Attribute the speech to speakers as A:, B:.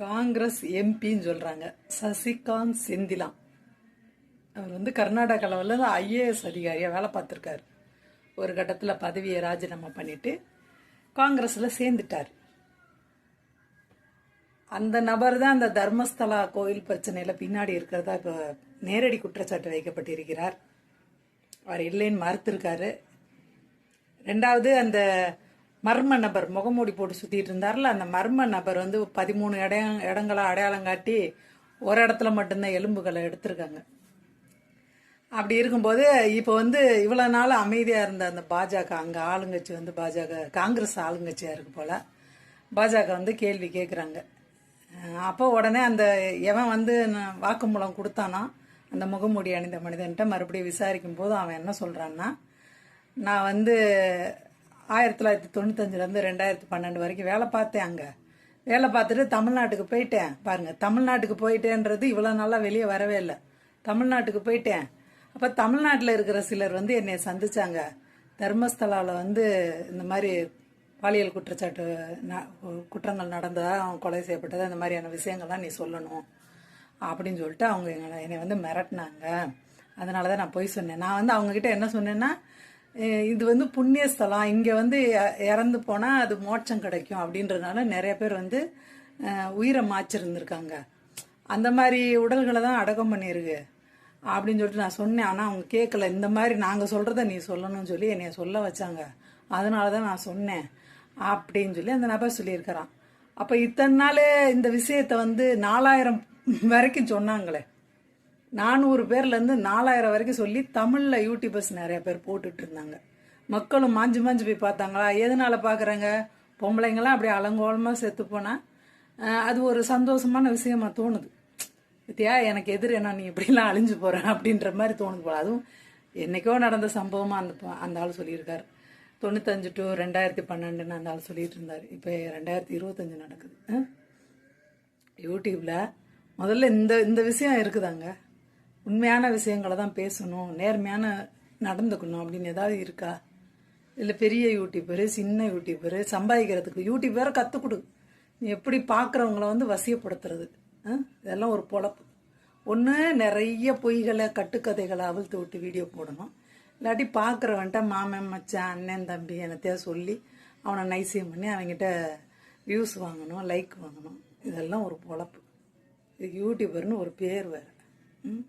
A: காங்கிரஸ் எம்பின்னு சொல்கிறாங்க சசிகாந்த் செந்திலா. அவர் வந்து கர்நாடக லெவலில் ஐஏஎஸ் அதிகாரியாக வேலை பார்த்துருக்காரு. ஒரு கட்டத்தில் பதவியை ராஜினாமா பண்ணிட்டு காங்கிரஸில் சேர்ந்துட்டார். அந்த நபர் தான் அந்த தர்மஸ்தலா கோயில் பிரச்சனையில் பின்னாடி இருக்கிறதா இப்போ நேரடி குற்றச்சாட்டு வைக்கப்பட்டிருக்கிறார். அவர் இல்லைன்னு மறுத்திருக்காரு. ரெண்டாவது அந்த மர்ம நபர் முகமூடி போட்டு சுத்திட்டு இருந்தார்ல அந்த மர்ம நபர் வந்து பதிமூணு இடம் இடங்களை அடையாளம் காட்டி ஒரு இடத்துல மட்டும்தான் எலும்புகளை எடுத்திருக்காங்க. அப்படி இருக்கும்போது இப்போ வந்து இவ்வளோ நாள் அமைதியாக இருந்த அந்த பாஜக அங்கே ஆளுங்கட்சி வந்து பாஜக காங்கிரஸ் ஆளுங்கட்சியாக இருக்கு போல் பாஜக வந்து கேள்வி கேட்குறாங்க அப்போ உடனே அந்த எவன் வந்து வாக்குமூலம் கொடுத்தானா அந்த முகமூடி அணிந்த மனிதன்ட்ட மறுபடியும் விசாரிக்கும் போது அவன் என்ன சொல்கிறான்னா நான் வந்து ஆயிரத்தி தொள்ளாயிரத்தி தொண்ணூத்தஞ்சுலேருந்து ரெண்டாயிரத்தி பன்னெண்டு வரைக்கும் வேலை பார்த்தேன் அங்கே. வேலை பார்த்துட்டு தமிழ்நாட்டுக்கு போயிட்டேன். பாருங்கள் தமிழ்நாட்டுக்கு போயிட்டேன்றது இவ்வளோ நல்லா வெளியே வரவே இல்லை. தமிழ்நாட்டுக்கு போயிட்டேன். அப்போ தமிழ்நாட்டில் இருக்கிற சிலர் வந்து என்னை சந்தித்தாங்க தர்மஸ்தலாவில் வந்து இந்த மாதிரி பாலியல் குற்றச்சாட்டு ந- குற்றங்கள் நடந்ததா அவங்க கொலை செய்யப்பட்டதா இந்த மாதிரியான விஷயங்கள்லாம் நீ சொல்லணும் அப்படின்னு சொல்லிட்டு அவங்க என்னை வந்து மிரட்டினாங்க. அதனால தான் நான் போய் சொன்னேன். நான் வந்து அவங்கக்கிட்ட என்ன சொன்னேன்னா இது வந்து புண்ணிய ஸ்தலம். இங்கே வந்து இறந்து போனால் அது மோட்சம் கிடைக்கும் அப்படின்றதுனால நிறைய பேர் வந்து உயிரை மாய்ச்சிருந்துருக்காங்க அந்த மாதிரி உடல்களை தான் அடக்கம் பண்ணியிருக்கு. அப்படின்னு சொல்லிட்டு நான் சொன்னேன். ஆனால் அவங்க கேட்கல. இந்த மாதிரி நாங்கள் சொல்கிறத நீ சொல்லணும்னு சொல்லி என்னைய சொல்ல வச்சாங்க. அதனால தான் நான் சொன்னேன். அப்படின்னு சொல்லி அந்த நபர் சொல்லியிருக்கிறான். அப்போ இத்தனை நாள் இந்த விஷயத்தை வந்து நாலாயிரம் வரைக்கும் சொன்னாங்களே. நானூறு பேர்லேருந்து நாலாயிரம் வரைக்கும் சொல்லி தமிழில் யூடியூபர்ஸ் நிறைய பேர் போட்டுட்டு இருந்தாங்க. மக்களும் மாஞ்சு மாஞ்சு போய் பார்த்தாங்களா? எதனால பார்க்குறாங்க? பொம்பளைங்களாம் அப்படியே அலங்கோலமாக செத்து போனால் அது ஒரு சந்தோஷமான விஷயமா தோணுது. பத்தியா எனக்கு எதிர் என்ன? நீ இப்படிலாம் அழிஞ்சு போகிற அப்படின்ற மாதிரி தோணுது போல. அதுவும் என்னைக்கோ நடந்த சம்பவமாக அந்த அந்த ஆள் சொல்லியிருக்காரு. தொண்ணூத்தஞ்சு டு ரெண்டாயிரத்தி பன்னெண்டுன்னு அந்த ஆள் சொல்லிட்டு இருந்தார். இப்போ ரெண்டாயிரத்தி இருபத்தஞ்சு நடக்குது. ஆ? முதல்ல இந்த இந்த விஷயம் இருக்குதாங்க. உண்மையான விஷயங்களை தான் பேசணும் நேர்மையான நடந்துக்கணும் அப்படின்னு ஏதாவது இருக்கா? இல்லை பெரிய யூடியூபரு சின்ன யூடியூபரு சம்பாதிக்கிறதுக்கு யூடியூபரை கற்றுக் கொடு. நீ எப்படி பார்க்குறவங்கள வந்து வசியப்படுத்துறது? இதெல்லாம் ஒரு பொழப்பு. ஒன்று நிறைய பொய்களை கட்டுக்கதைகளை அவிழ்த்து விட்டு வீடியோ போடணும். இல்லாட்டி பார்க்குறவன்ட்ட மாமன் மச்சான் அண்ணன் தம்பி என்னத்தையா சொல்லி அவனை நைசியம் பண்ணி அவன்கிட்ட வியூஸ் வாங்கணும் லைக் வாங்கணும். இதெல்லாம் ஒரு பொழப்பு. இது யூடியூபர்னு ஒரு பேர் வேறு. ம்?